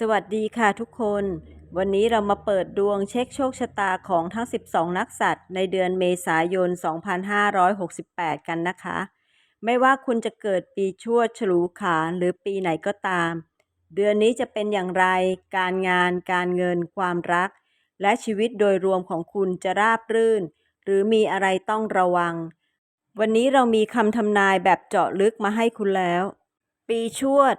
สวัสดีค่ะทุกคน วันนี้เรามาเปิดดวงเช็คโชคชะตาของทั้ง 12 นักสัตว์ในเดือนเมษายน 2568 กันนะคะ ไม่ว่าคุณจะเกิดปีชวดฉลูขานหรือปีไหนก็ตาม เดือนนี้จะเป็นอย่างไร การงาน การเงิน ความรัก และชีวิตโดยรวมของคุณจะราบรื่น หรือมีอะไรต้องระวัง วันนี้เรามีคำทำนายแบบเจาะลึกมาให้คุณแล้ว ปีชวด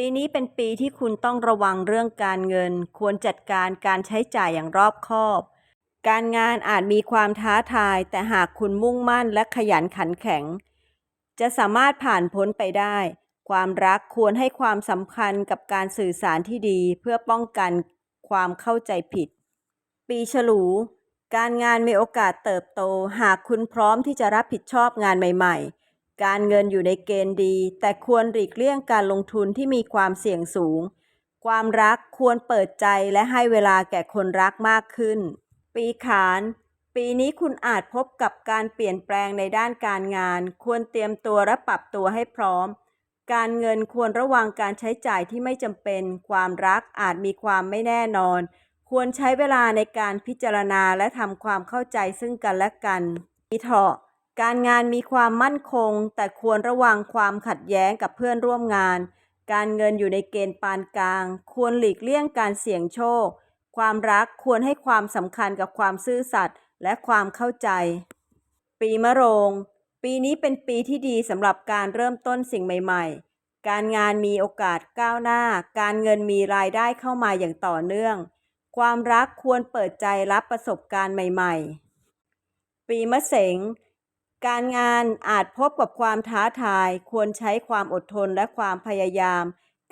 ปีนี้เป็นปีที่คุณต้องระวังเรื่องการเงิน ควรจัดการการใช้จ่ายอย่างรอบคอบ การงานอาจมีความท้าทาย แต่หากคุณมุ่งมั่นและขยันขันแข็ง จะสามารถผ่านพ้นไปได้ ความรักควรให้ความสำคัญกับการสื่อสารที่ดี เพื่อป้องกันความเข้าใจผิด ปีฉลู การงานมีโอกาสเติบโต หากคุณพร้อมที่จะรับผิดชอบงานใหม่ ๆ การเงินอยู่ในเกณฑ์ดี แต่ควรหลีกเลี่ยงการลงทุนที่มีความเสี่ยงสูง ความรักควรเปิดใจและให้เวลาแก่คนรักมากขึ้น ปีขาน ปีนี้คุณอาจพบกับการเปลี่ยนแปลงในด้านการงาน ควรเตรียมตัวและปรับตัวให้พร้อม การเงินควรระวังการใช้จ่ายที่ไม่จำเป็น ความรักอาจมีความไม่แน่นอน ควรใช้เวลาในการพิจารณาและทำความเข้าใจซึ่งกันและกันปีเถาะ การงานมีความมั่นคง แต่ควรระวังความขัดแย้งกับเพื่อนร่วมงาน การเงินอยู่ในเกณฑ์ปานกลาง ควรหลีกเลี่ยงการเสี่ยงโชค ความรักควรให้ความสำคัญกับความซื่อสัตย์และความเข้าใจ ปีมะโรง ปีนี้เป็นปีที่ดีสำหรับการเริ่มต้นสิ่งใหม่ๆ การงานมีโอกาสก้าวหน้า การเงินมีรายได้เข้ามาอย่างต่อเนื่อง ความรักควรเปิดใจรับประสบการณ์ใหม่ ๆ ปีมะเสง การงานอาจพบกับความท้าทาย ควรใช้ความอดทนและความพยายาม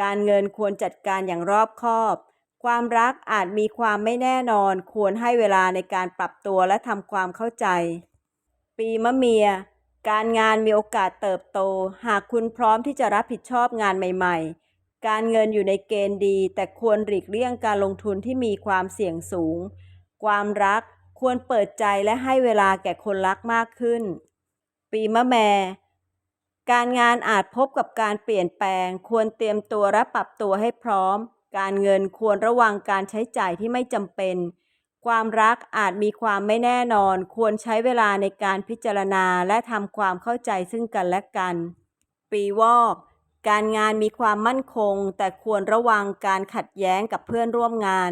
การเงินควรจัดการอย่างรอบคอบ ความรักอาจมีความไม่แน่นอน ควรให้เวลาในการปรับตัวและทำความเข้าใจ ปีมะเมีย การงานมีโอกาสเติบโต หากคุณพร้อมที่จะรับผิดชอบงานใหม่ ๆ การเงินอยู่ในเกณฑ์ดี แต่ควรหลีกเลี่ยงการลงทุนที่มีความเสี่ยงสูง ความรักควรเปิดใจและให้เวลาแก่คนรักมากขึ้น ปีมะแม่การงานอาจพบกับการเปลี่ยนแปลง ควรเตรียมตัวและปรับตัวให้พร้อม การเงินควรระวังการใช้จ่ายที่ไม่จำเป็น ความรักอาจมีความไม่แน่นอน ควรใช้เวลาในการพิจารณาและทำความเข้าใจซึ่งกันและกัน ปีวอกการงานมีความมั่นคง แต่ควรระวังการขัดแย้งกับเพื่อนร่วมงาน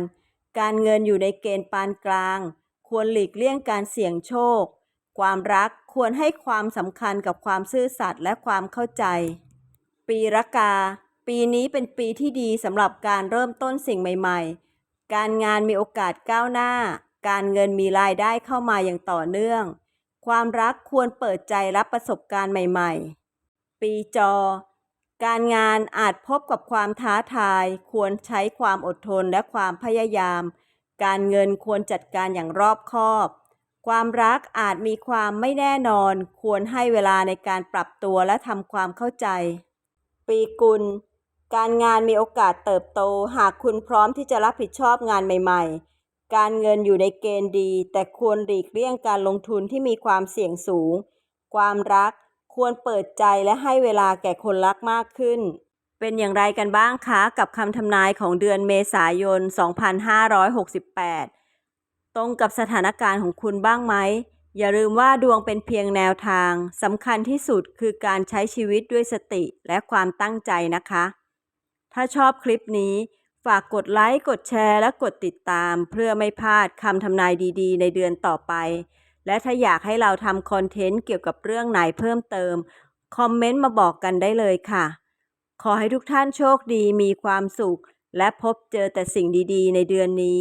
การเงินอยู่ในเกณฑ์ปานกลาง ควรหลีกเลี่ยงการเสี่ยงโชค ความรักควรให้ความสำคัญกับความซื่อสัตย์และความเข้าใจ ปีละกา ปีนี้เป็นปีที่ดีสำหรับการเริ่มต้นสิ่งใหม่ ๆ การงานมีโอกาสก้าวหน้า การเงินมีรายได้เข้ามาอย่างต่อเนื่อง ความรักควรเปิดใจรับประสบการณ์ใหม่ ๆ ปีจอ การงานอาจพบกับความท้าทาย ควรใช้ความอดทนและความพยายาม การเงินควรจัดการอย่างรอบคอบ ความรักอาจมีความไม่แน่นอน ควรให้เวลาในการปรับตัวและทำความเข้าใจ ปีกุล การงานมีโอกาสเติบโต หากคุณพร้อมที่จะรับผิดชอบงานใหม่ ๆ การเงินอยู่ในเกณฑ์ดี แต่ควรหลีกเลี่ยงการลงทุนที่มีความเสี่ยงสูง ความรักควรเปิดใจและให้เวลาแก่คนรักมากขึ้น เป็นอย่างไรกันบ้างคะ กับคำทำนายของเดือนเมษายน 2568 ตรงกับสถานการณ์ของคุณบ้างไหม อย่าลืมว่าดวงเป็นเพียงแนวทางสำคัญที่สุดคือการใช้ชีวิตด้วยสติและความตั้งใจนะคะ ถ้าชอบคลิปนี้ ฝากกดไลค์ กดแชร์ และกดติดตาม เพื่อไม่พลาดคำทำนายดีๆ ในเดือนต่อไป และถ้าอยากให้เราทำคอนเทนต์เกี่ยวกับเรื่องไหนเพิ่มเติม คอมเมนต์มาบอกกันได้เลยค่ะ ขอให้ทุกท่านโชคดีมีความสุข และพบเจอแต่สิ่งดีๆ ในเดือนนี้